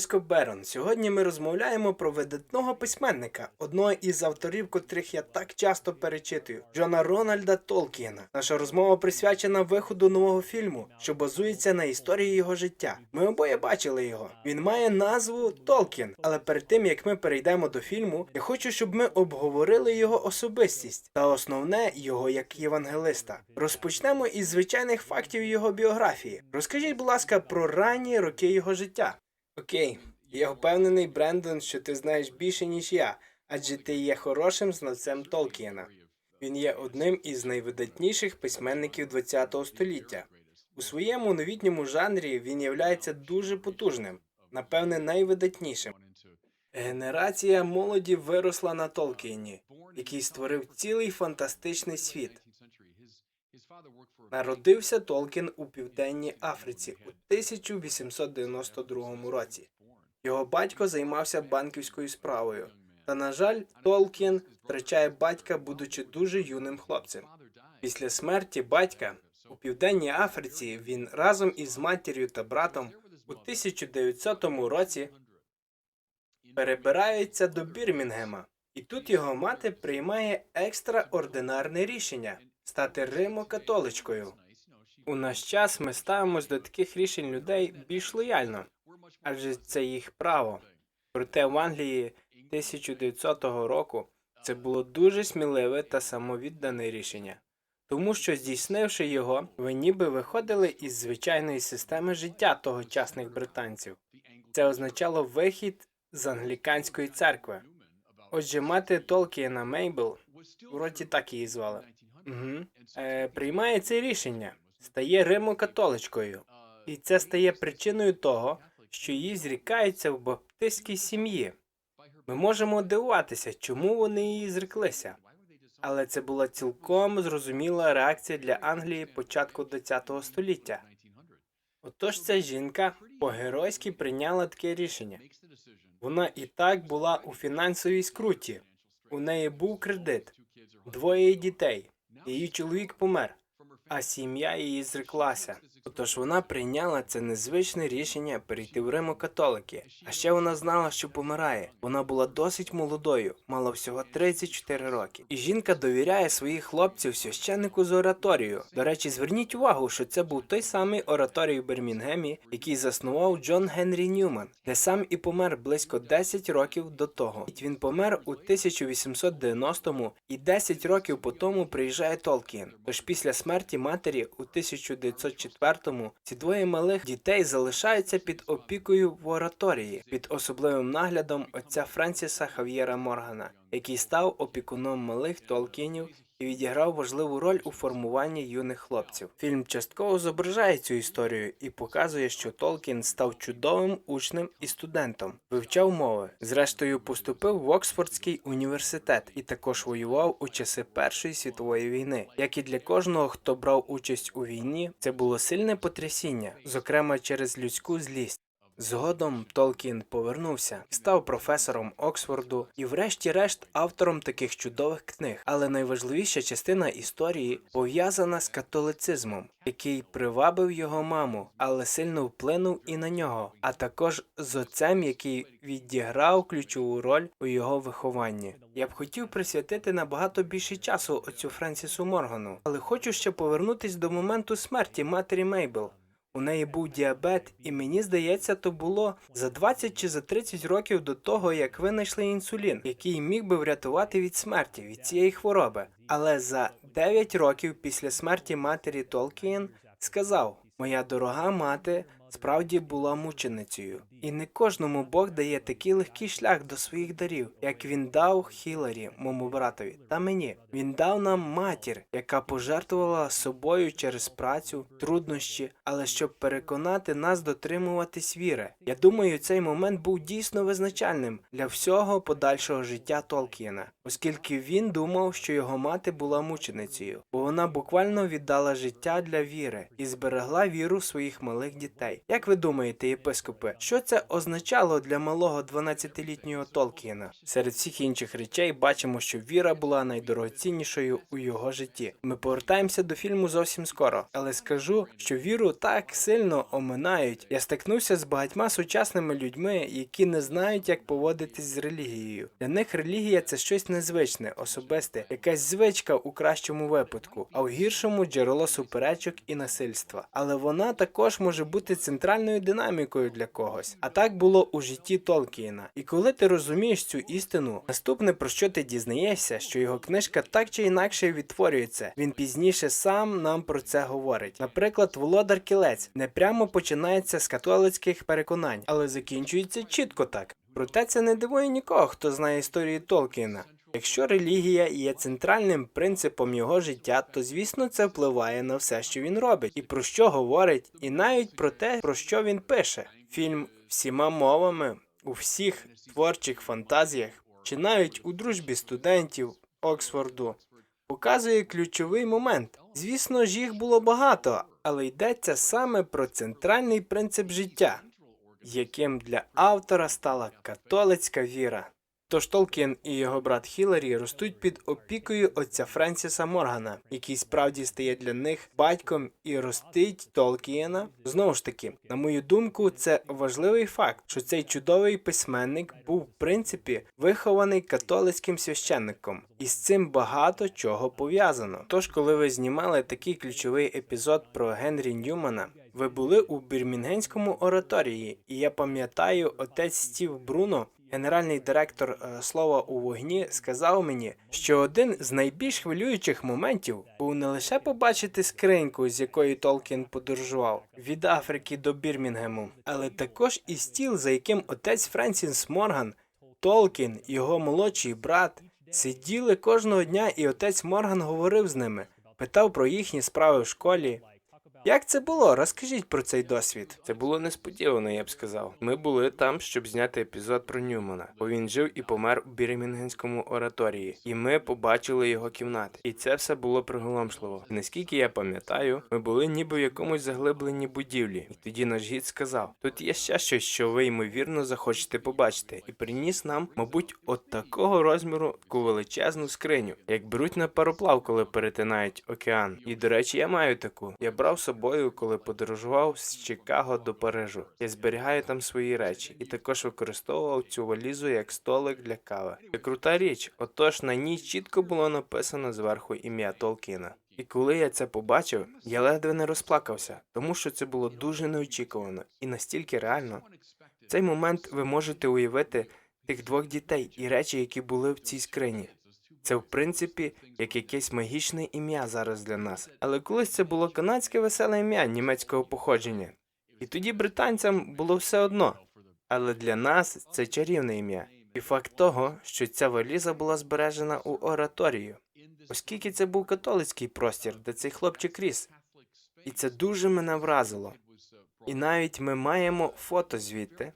єпископ Берон. Сьогодні ми розмовляємо про видатного письменника, одного із авторів, котрих я так часто перечитую, Джона Рональда Толкіна. Наша розмова присвячена виходу нового фільму, що базується на історії його життя. Ми обоє бачили його. Він має назву Толкін. Але перед тим як ми перейдемо до фільму, я хочу, щоб ми обговорили його особистість та основне його як євангелиста. Розпочнемо із звичайних фактів його біографії. Розкажіть, будь ласка, про ранні роки його життя. Окей, я впевнений, Брендон, що ти знаєш більше, ніж я, адже ти є хорошим знавцем Толкіна. Він є одним із найвидатніших письменників ХХ століття. У своєму новітньому жанрі він являється дуже потужним, напевне, найвидатнішим. Генерація молоді виросла на Толкіні, який створив цілий фантастичний світ. Народився Толкін у південній Африці у 1892 році. Його батько займався банківською справою. Та, на жаль, Толкін втрачає батька, будучи дуже юним хлопцем. Після смерті батька у південній Африці він разом із матір'ю та братом у 1900 році перебирається до Бірмінгема, і тут його мати приймає екстраординарне рішення стати римо-католичкою. У наш час ми ставимось до таких рішень людей більш лояльно, адже це їх право. Проте в Англії 1900 року це було дуже сміливе та самовіддане рішення, тому що здійснивши його, ви ніби виходили із звичайної системи життя тогочасних британців. Це означало вихід з англіканської церкви. Отже, мати Толкіна Мейбл, вроді так її звали. Е, приймає це рішення, стає римо-католичкою, і це стає причиною того, що її зрікаються в баптистській сім'ї. Ми можемо дивуватися, чому вони її зреклися. Але це була цілком зрозуміла реакція для Англії початку ХХ століття. Отож ця жінка по-геройськи прийняла таке рішення. Вона і так була у фінансовій скруті. У неї був кредит, двоє дітей. Її чоловік помер, а сім'я її зреклася. Отож вона прийняла це незвичне рішення перейти в Римо-католики. А ще вона знала, що помирає. Вона була досить молодою, мала всього 34 роки. І жінка довіряє своїх хлопців священнику з ораторією. До речі, зверніть увагу, що це був той самий ораторій в Бірмінгемі, який заснував Джон Генрі Ньюман, де сам і помер близько 10 років до того. Він помер у 1890-му і 10 років по тому приїжджає Толкін. Тож після смерті матері у 1904-му ці двоє малих дітей залишаються під опікою в ораторії під особливим наглядом отця Френсіса Хав'єра Моргана, який став опікуном малих Толкінів і відіграв важливу роль у формуванні юних хлопців. Фільм частково зображає цю історію і показує, що Толкін став чудовим учнем і студентом, вивчав мови. Зрештою, поступив в Оксфордський університет і також воював у часи Першої світової війни. Як і для кожного, хто брав участь у війні, це було сильне потрясіння, зокрема через людську злість. Згодом Толкін повернувся, став професором Оксфорду і, врешті-решт, автором таких чудових книг. Але найважливіша частина історії пов'язана з католицизмом, який привабив його маму, але сильно вплинув і на нього, а також з отцем, який відіграв ключову роль у його вихованні. Я б хотів присвятити набагато більше часу оцю Френсісу Моргану, але хочу ще повернутись до моменту смерті матері Мейбл. У неї був діабет, і мені здається, то було за 20 чи за 30 років до того, як винайшли інсулін, який міг би врятувати від смерті від цієї хвороби. Але за 9 років після смерті матері Толкін сказав: Моя дорога мати справді була мученицею, і не кожному Бог дає такий легкий шлях до своїх дарів, як він дав Хіларі, моєму братові, та мені. Він дав нам матір, яка пожертвувала собою через працю, труднощі, але щоб переконати нас дотримуватись віри. Я думаю, цей момент був дійсно визначальним для всього подальшого життя Толкіна, оскільки він думав, що його мати була мученицею, бо вона буквально віддала життя для віри і зберегла віру своїх малих дітей. Як ви думаєте, єпископи, що це означало для малого 12-літнього Толкіна? Серед всіх інших речей бачимо, що віра була найдорогоціннішою у його житті. Ми повертаємося до фільму зовсім скоро, але скажу, що віру так сильно оминають. Я стикнувся з багатьма сучасними людьми, які не знають, як поводитись з релігією. Для них релігія це щось незвичне, особисте, якась звичка у кращому випадку, а у гіршому джерело суперечок і насильства. Але вона також може бути центральною динамікою для когось. А так було у житті Толкіна. І коли ти розумієш цю істину, наступне про що ти дізнаєшся, що його книжка так чи інакше відтворюється. Він пізніше сам нам про це говорить. Наприклад, Володар Кілець не прямо починається з католицьких переконань, але закінчується чітко так. Проте це не дивує нікого, хто знає історію Толкіна. Якщо релігія є центральним принципом його життя, то звісно це впливає на все, що він робить, і про що говорить, і навіть про те, про що він пише. Фільм всіма мовами у всіх творчих фантазіях, чи навіть у дружбі студентів Оксфорду, показує ключовий момент. Звісно ж, їх було багато, але йдеться саме про центральний принцип життя, яким для автора стала католицька віра. Тож Толкін і його брат Хіларі ростуть під опікою отця Френсіса Моргана, який справді стає для них батьком і ростить Толкіна. Знову ж таки, на мою думку, це важливий факт, що цей чудовий письменник був в принципі вихований католицьким священником, і з цим багато чого пов'язано. Тож, коли ви знімали такий ключовий епізод про Генрі Ньюмана, ви були у Бірмінгенському ораторії, і я пам'ятаю, отець Стів Бруно Генеральний директор е, слова у вогні сказав мені, що один з найбільш хвилюючих моментів був не лише побачити скриньку, з якої Толкін подорожував від Африки до Бірмінгему, але також і стіл, за яким отець Френсіс Морган, Толкін, його молодший брат, сиділи кожного дня, і отець Морган говорив з ними, питав про їхні справи в школі. Як це було? Розкажіть про цей досвід. Це було несподівано, я б сказав. Ми були там, щоб зняти епізод про Ньюмана, бо він жив і помер у Бірмінгенському ораторії, і ми побачили його кімнати. І це все було приголомшливо. Наскільки я пам'ятаю, ми були ніби в якомусь заглибленні будівлі. І тоді наш гід сказав: тут є ще щось, що ви ймовірно захочете побачити, і приніс нам, мабуть, от такого розміру таку величезну скриню, як беруть на пароплав, коли перетинають океан. І до речі, я маю таку. Я брав собою, коли подорожував з Чикаго до Парижу. Я зберігаю там свої речі, і також використовував цю валізу як столик для кави. Це крута річ. Отож на ній чітко було написано зверху ім'я Толкіна. І коли я це побачив, я ледве не розплакався, тому що це було дуже неочікувано і настільки реально. В цей момент ви можете уявити тих двох дітей і речі, які були в цій скрині. Це в принципі як якесь магічне ім'я зараз для нас. Але колись це було канадське веселе ім'я німецького походження. І тоді британцям було все одно. Але для нас це чарівне ім'я. І факт того, що ця валіза була збережена у ораторію, оскільки це був католицький простір, де цей хлопчик ріс. І це дуже мене вразило. І навіть ми маємо фото звідти.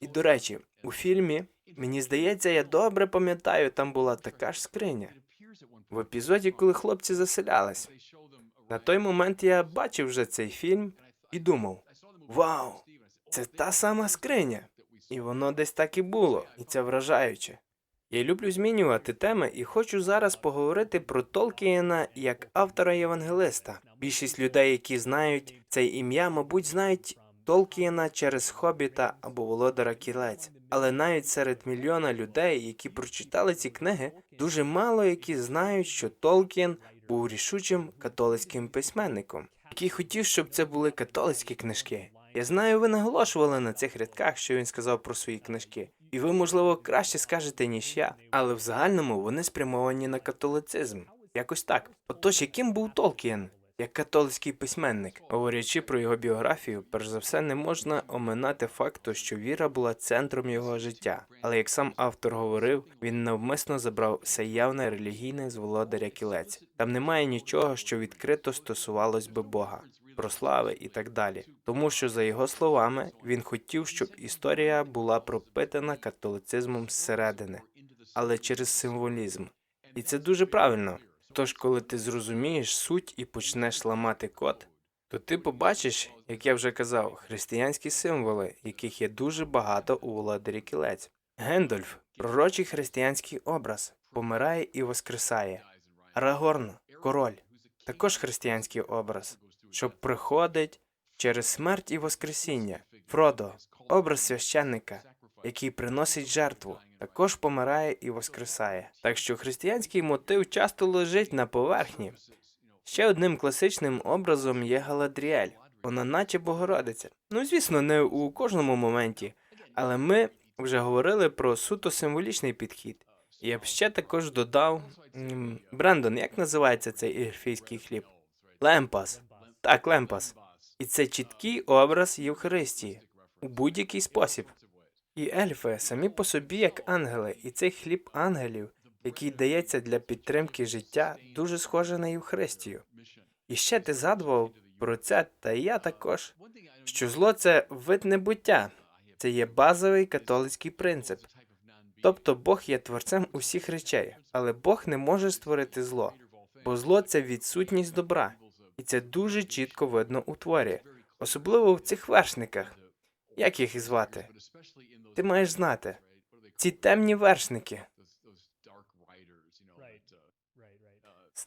І до речі, у фільмі мені здається, я добре пам'ятаю, там була така ж скриня. В епізоді, коли хлопці заселялись. На той момент я бачив вже цей фільм і думав: Вау, це та сама скриня. І воно десь так і було, і це вражаюче. Я люблю змінювати теми і хочу зараз поговорити про Толкієна як автора євангелиста. Більшість людей, які знають це ім'я, мабуть, знають Толкієна через Хобіта або Володара Кілець. Але навіть серед мільйона людей, які прочитали ці книги, дуже мало які знають, що Толкін був рішучим католицьким письменником, який хотів, щоб це були католицькі книжки. Я знаю, ви наголошували на цих рядках, що він сказав про свої книжки, і ви, можливо, краще скажете, ніж я, але в загальному вони спрямовані на католицизм. Якось так. Отож, яким був Толкін? Як католицький письменник, говорячи про його біографію, перш за все не можна оминати факту, що віра була центром його життя. Але як сам автор говорив, він навмисно забрав все явне релігійне з володаря кілець. Там немає нічого, що відкрито стосувалось би Бога, прослави і так далі. Тому що, за його словами, він хотів, щоб історія була пропитана католицизмом зсередини, але через символізм. І це дуже правильно. Тож, коли ти зрозумієш суть і почнеш ламати код, то ти побачиш, як я вже казав, християнські символи, яких є дуже багато у володарі кілець. Гендольф пророчий християнський образ, помирає і воскресає. Арагорн король, також християнський образ, що приходить через смерть і воскресіння. Фродо образ священника, який приносить жертву, також помирає і воскресає. Так що християнський мотив часто лежить на поверхні. Ще одним класичним образом є Галадріель. Вона наче Богородиця. Ну, звісно, не у кожному моменті, але ми вже говорили про суто символічний підхід. І я б ще також додав Брендон, як називається цей ельфійський хліб? Лемпас. Так, лемпас. І це чіткий образ Євхаристії у будь-який спосіб. І ельфи самі по собі як ангели, і цей хліб ангелів, який дається для підтримки життя, дуже схоже на Євхаристію. І ще ти згадував про це, та й я також, що зло це вид небуття, це є базовий католицький принцип. Тобто Бог є творцем усіх речей, але Бог не може створити зло, бо зло це відсутність добра, і це дуже чітко видно у творі, особливо в цих вершниках. Як їх звати? Ти маєш знати. Ці темні вершники.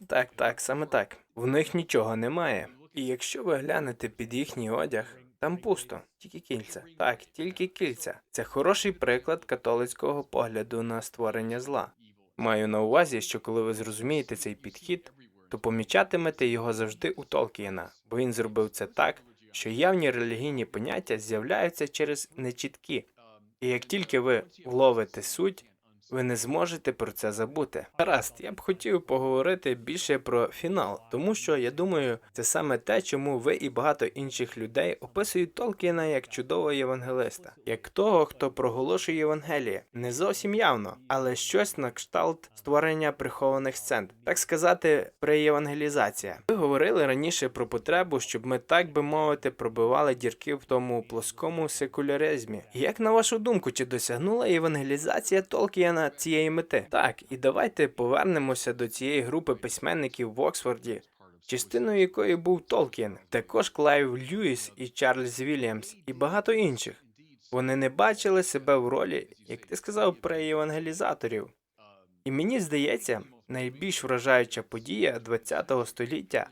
Так, так, саме так. В них нічого немає. І якщо ви глянете під їхній одяг, там пусто, тільки кільця. Так, тільки кільця. Це хороший приклад католицького погляду на створення зла. Маю на увазі, що коли ви зрозумієте цей підхід, то помічатимете його завжди у Толкієна, бо він зробив це так, що явні релігійні поняття з'являються через нечіткі, і як тільки ви вловите суть, ви не зможете про це забути. Гаразд, я б хотів поговорити більше про фінал, тому що я думаю, це саме те, чому ви і багато інших людей описують Толкіна як чудового євангелиста, як того, хто проголошує Євангеліє, не зовсім явно, але щось на кшталт створення прихованих сцен, так сказати, преєвангелізація. Ви говорили раніше про потребу, щоб ми так би мовити пробивали дірки в тому плоскому секуляризмі. Як на вашу думку, чи досягнула євангелізація Толкіна цієї мети? Так, і давайте повернемося до цієї групи письменників в Оксфорді. Частиною якої був Толкін, також Клайв Льюіс і Чарльз Вільямс, і багато інших. Вони не бачили себе в ролі, як ти сказав, преєвангелізаторів. І мені здається, найбільш вражаюча подія ХХ століття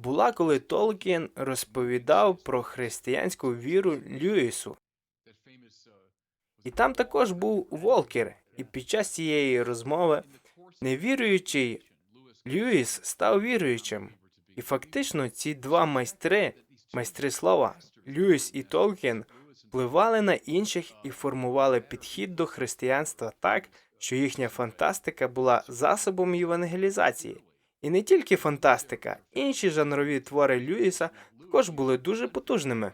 була, коли Толкін розповідав про християнську віру Льюісу. І там також був Волкер, і під час цієї розмови невіруючий Льюіс став віруючим. І фактично ці два майстри, майстри слова, Льюіс і Толкін, впливали на інших і формували підхід до християнства так, що їхня фантастика була засобом євангелізації. І не тільки фантастика, інші жанрові твори Льюіса також були дуже потужними.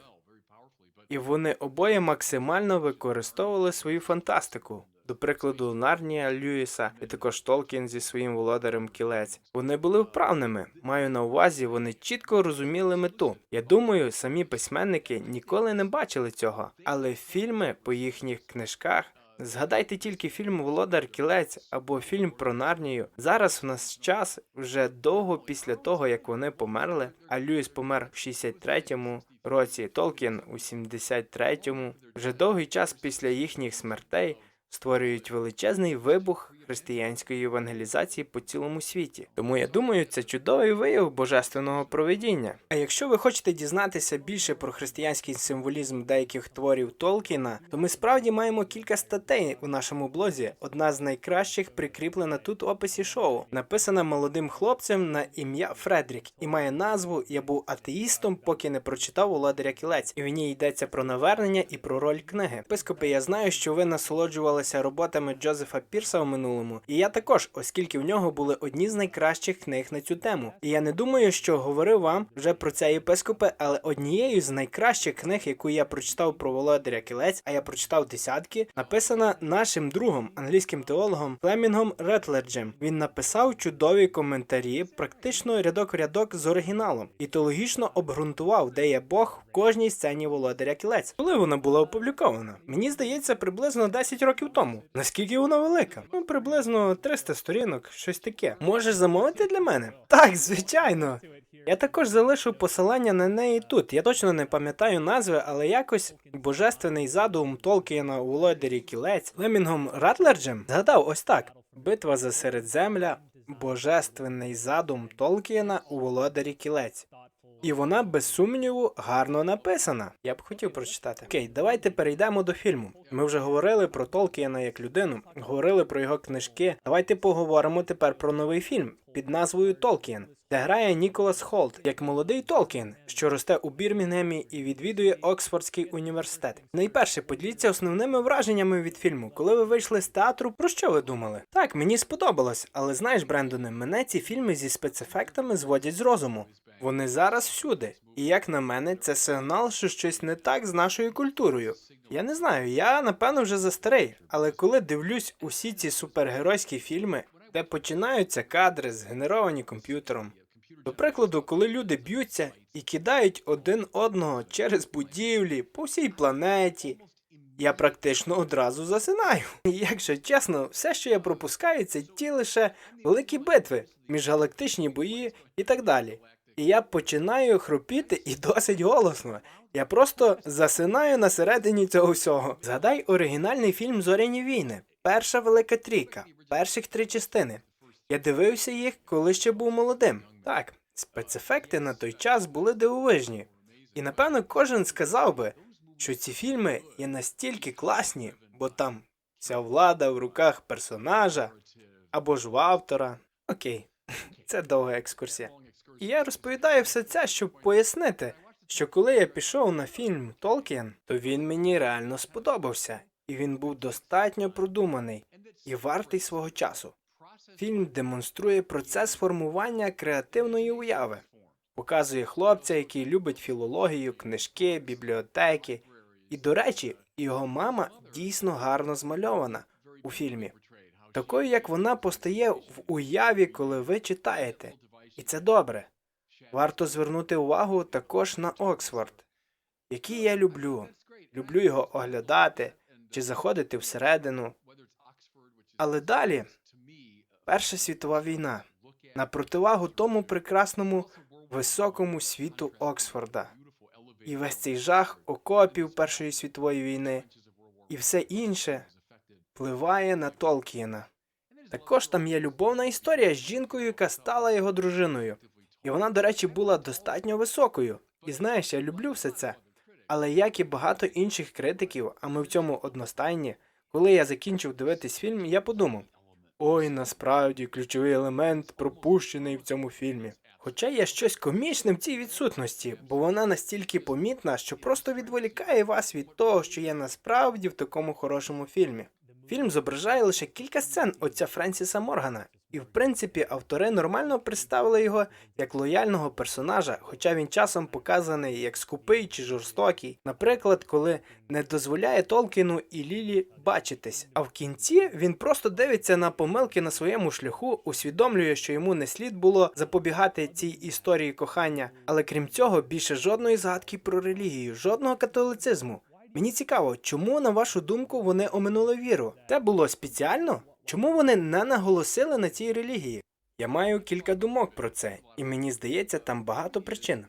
І вони обоє максимально використовували свою фантастику. До прикладу, Нарнія Льюіса і також Толкін зі своїм володарем кілець. Вони були вправними. Маю на увазі, вони чітко розуміли мету. Я думаю, самі письменники ніколи не бачили цього, але фільми по їхніх книжках. Згадайте тільки фільм Володар Кілець або фільм про Нарнію. Зараз в нас час вже довго після того, як вони померли. А Льюіс помер в 63-му році, Толкін у 73-му. Вже довгий час після їхніх смертей створюють величезний вибух християнської евангелізації по цілому світі. Тому я думаю, це чудовий вияв божественного проведіння. А якщо ви хочете дізнатися більше про християнський символізм деяких творів Толкіна, то ми справді маємо кілька статей у нашому блозі. Одна з найкращих прикріплена тут в описі шоу, написана молодим хлопцем на ім'я Фредрік, і має назву Я був атеїстом, поки не прочитав Володаря Кілець. І в ній йдеться про навернення і про роль книги. Пископи, я знаю, що ви насолоджувалися роботами Джозефа Пірса в минулому. І я також, оскільки в нього були одні з найкращих книг на цю тему. І я не думаю, що говорив вам вже про це єпископе, але однією з найкращих книг, яку я прочитав про Володаря Кілець, а я прочитав десятки, написана нашим другом, англійським теологом Флемінгом Ретлерджем. Він написав чудові коментарі, практично рядок в рядок з оригіналом, і теологічно обґрунтував, де є Бог в кожній сцені Володаря Кілець. Коли вона була опублікована? Мені здається, приблизно 10 років тому. Наскільки вона велика? Ну, приблизно 300 сторінок, щось таке. Можеш замовити для мене? Так, звичайно. Я також залишу посилання на неї тут. Я точно не пам'ятаю назви, але якось божественний задум Толкіна у Володарі Кілець Лемінгом Ратлерджем згадав ось так: Битва за Середземля, божественний задум Толкіна у Володарі Кілець. І вона без сумніву гарно написана. Я б хотів прочитати. Окей, давайте перейдемо до фільму. Ми вже говорили про Толкіна як людину, говорили про його книжки. Давайте поговоримо тепер про новий фільм під назвою Толкін, де грає Ніколас Холт як молодий Толкін, що росте у Бірмінгемі і відвідує Оксфордський університет. Найперше поділіться основними враженнями від фільму. Коли ви вийшли з театру, про що ви думали? Так, мені сподобалось, але знаєш, Брендоне, мене ці фільми зі спецефектами зводять з розуму. Вони зараз всюди. І як на мене, це сигнал, що щось не так з нашою культурою. Я не знаю, я напевно вже застарий, але коли дивлюсь усі ці супергеройські фільми, де починаються кадри згенеровані комп'ютером. До прикладу, коли люди б'ються і кидають один одного через будівлі по всій планеті, я практично одразу засинаю. Якщо чесно, все, що я пропускаю, це ті лише великі битви, міжгалактичні бої і так далі. І я починаю хропіти і досить голосно. Я просто засинаю на середині цього всього. Згадай оригінальний фільм Зоряні війни. Перша велика трійка, перших три частини. Я дивився їх, коли ще був молодим. Так, спецефекти на той час були дивовижні. І напевно кожен сказав би, що ці фільми є настільки класні, бо там вся влада в руках персонажа або ж в автора. Окей, це довга екскурсія. І я розповідаю все це, щоб пояснити, що коли я пішов на фільм Толкін, то він мені реально сподобався, і він був достатньо продуманий і вартий свого часу. Фільм демонструє процес формування креативної уяви, показує хлопця, який любить філологію, книжки, бібліотеки. І, до речі, його мама дійсно гарно змальована у фільмі, такою, як вона постає в уяві, коли ви читаєте. І це добре. Варто звернути увагу також на Оксфорд, який я люблю. Люблю його оглядати чи заходити всередину. Але далі Перша світова війна на противагу тому прекрасному високому світу Оксфорда. І весь цей жах окопів Першої світової війни і все інше впливає на Толкіна. Також там є любовна історія з жінкою, яка стала його дружиною. І вона, до речі, була достатньо високою. І знаєш, я люблю все це. Але як і багато інших критиків, а ми в цьому одностайні, коли я закінчив дивитись фільм, я подумав: ой, насправді ключовий елемент пропущений в цьому фільмі. Хоча є щось комічне в цій відсутності, бо вона настільки помітна, що просто відволікає вас від того, що є насправді в такому хорошому фільмі. Фільм зображає лише кілька сцен отця Френсіса Моргана, і в принципі автори нормально представили його як лояльного персонажа, хоча він часом показаний як скупий чи жорстокий. Наприклад, коли не дозволяє Толкіну і Лілі бачитись, а в кінці він просто дивиться на помилки на своєму шляху, усвідомлює, що йому не слід було запобігати цій історії кохання, але крім цього, більше жодної згадки про релігію, жодного католицизму. Мені цікаво, чому, на вашу думку, вони оминули віру? Це було спеціально? Чому вони не наголосили на цій релігії? Я маю кілька думок про це, і мені здається, там багато причин.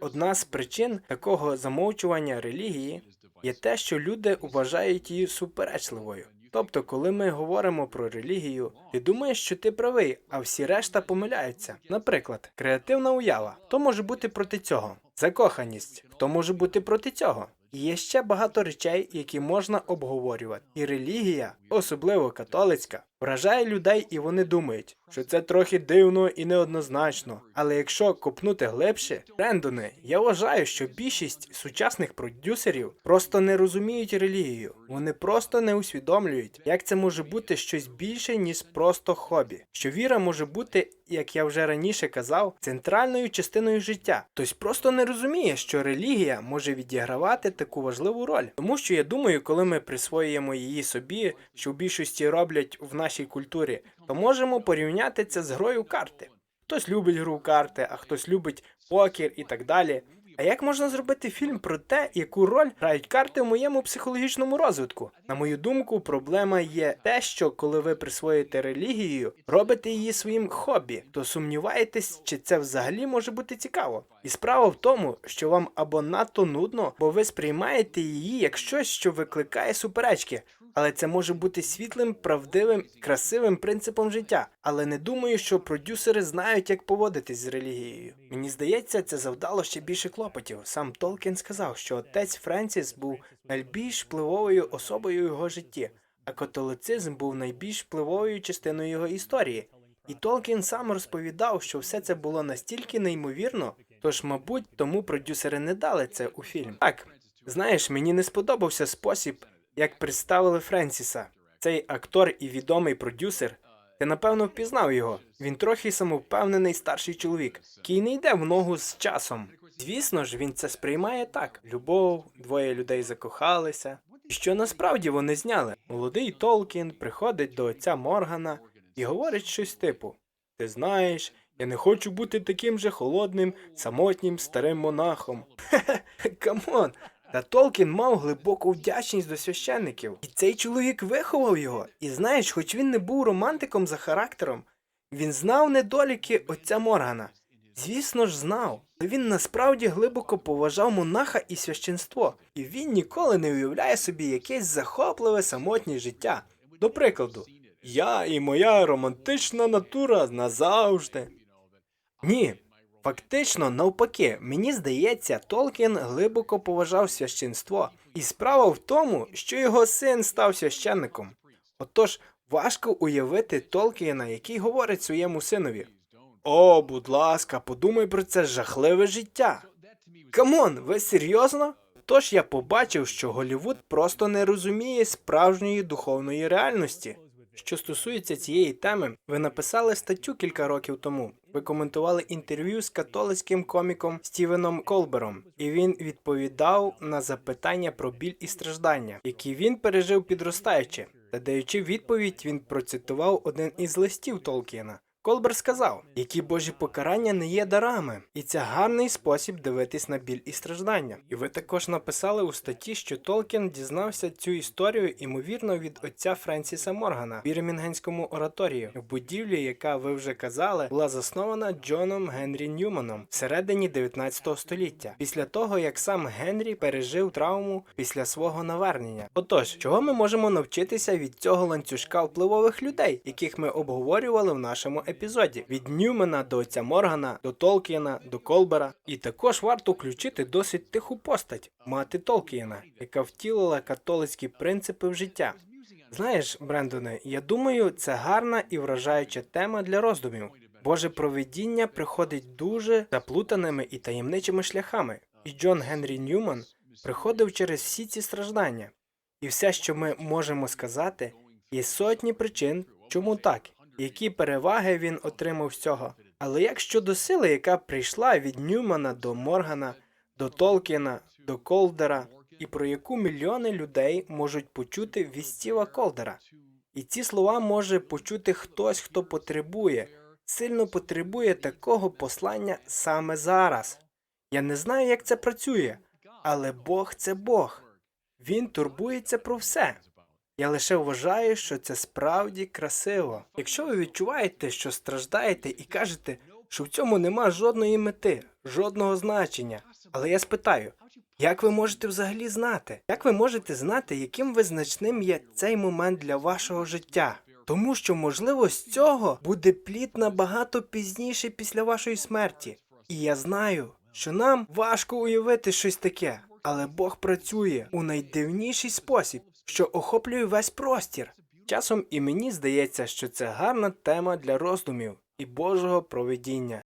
Одна з причин такого замовчування релігії є те, що люди вважають її суперечливою. Тобто, коли ми говоримо про релігію, ти думаєш, що ти правий, а всі решта помиляються. Наприклад, креативна уява, хто може бути проти цього? Закоханість, хто може бути проти цього? Є ще багато речей, які можна обговорювати. І релігія, особливо католицька, вражає людей, і вони думають, що це трохи дивно і неоднозначно. Але якщо копнути глибше, Брендоне, я вважаю, що більшість сучасних продюсерів просто не розуміють релігію. Вони просто не усвідомлюють, як це може бути щось більше, ніж просто хобі. Що віра може бути, як я вже раніше казав, центральною частиною життя. Хтось просто не розуміє, що релігія може відігравати таку важливу роль. Тому що я думаю, коли ми присвоюємо її собі, що в більшості роблять в нашій культурі, то можемо порівняти це з грою карти. Хтось любить гру карти, а хтось любить покер і так далі. А як можна зробити фільм про те, яку роль грають карти в моєму психологічному розвитку? На мою думку, проблема є те, що коли ви присвоїте релігію, робите її своїм хобі, то сумніваєтесь, чи це взагалі може бути цікаво. І справа в тому, що вам або надто нудно, бо ви сприймаєте її як щось, що викликає суперечки. Але це може бути світлим, правдивим, красивим принципом життя. Але не думаю, що продюсери знають, як поводитись з релігією. Мені здається, це завдало ще більше клопотів. Сам Толкін сказав, що отець Френсіс був найбільш впливовою особою його житті, а католицизм був найбільш впливовою частиною його історії. І Толкін сам розповідав, що все це було настільки неймовірно, тож, мабуть, тому продюсери не дали це у фільм. Так, знаєш, мені не сподобався спосіб, як представили Френсіса. Цей актор і відомий продюсер. Ти напевно впізнав його. Він трохи самовпевнений старший чоловік, який не йде в ногу з часом. Звісно ж, він це сприймає так: любов, двоє людей закохалися. Що насправді вони зняли? Молодий Толкін приходить до отця Моргана і говорить щось типу: Ти знаєш, я не хочу бути таким же холодним, самотнім старим монахом. Хе-хе, камон. Та Толкін мав глибоку вдячність до священників, і цей чоловік виховав його. І знаєш, хоч він не був романтиком за характером, він знав недоліки отця Моргана. Звісно ж, знав, але він насправді глибоко поважав монаха і священство, і він ніколи не уявляє собі якесь захопливе самотнє життя. До прикладу, я і моя романтична натура назавжди. Ні, фактично, навпаки, мені здається, Толкін глибоко поважав священство, і справа в тому, що його син став священником. Отож, важко уявити Толкіна, який говорить своєму синові: О, будь ласка, подумай про це жахливе життя. Камон, ви серйозно? Тож я побачив, що Голівуд просто не розуміє справжньої духовної реальності. Що стосується цієї теми, ви написали статтю кілька років тому. Ви коментували інтерв'ю з католицьким коміком Стівеном Колбером, і він відповідав на запитання про біль і страждання, які він пережив підростаючи. Та даючи відповідь, він процитував один із листів Толкіна. Колбер сказав, які божі покарання не є дарами, і це гарний спосіб дивитись на біль і страждання. І ви також написали у статті, що Толкін дізнався цю історію ймовірно від отця Френсіса Моргана в Бірмінгенському ораторії, в будівлі, яка ви вже казали, була заснована Джоном Генрі Ньюманом всередині 19 століття, після того як сам Генрі пережив травму після свого навернення. Отож, чого ми можемо навчитися від цього ланцюжка впливових людей, яких ми обговорювали в нашому епізоді? Від Ньюмана до отця Моргана, до Толкіна, до Колбера. І також варто включити досить тиху постать мати Толкіна, яка втілила католицькі принципи в життя. Знаєш, Брендоне, я думаю, це гарна і вражаюча тема для роздумів. Боже провидіння приходить дуже заплутаними і таємничими шляхами, і Джон Генрі Ньюман приходив через всі ці страждання. І все, що ми можемо сказати, є сотні причин, чому так, які переваги він отримав з цього. Але як щодо сили, яка прийшла від Ньюмана до Моргана, до Толкіна, до Колдера, і про яку мільйони людей можуть почути від Стіва Колдера. І ці слова може почути хтось, хто потребує, сильно потребує такого послання саме зараз. Я не знаю, як це працює, але Бог це Бог. Він турбується про все. Я лише вважаю, що це справді красиво. Якщо ви відчуваєте, що страждаєте і кажете, що в цьому нема жодної мети, жодного значення. Але я спитаю, як ви можете взагалі знати? Як ви можете знати, яким визначним є цей момент для вашого життя? Тому що, можливо, з цього буде плід набагато пізніше після вашої смерті. І я знаю, що нам важко уявити щось таке, але Бог працює у найдивніший спосіб, що охоплює весь простір. Часом і мені здається, що це гарна тема для роздумів і Божого проведіння.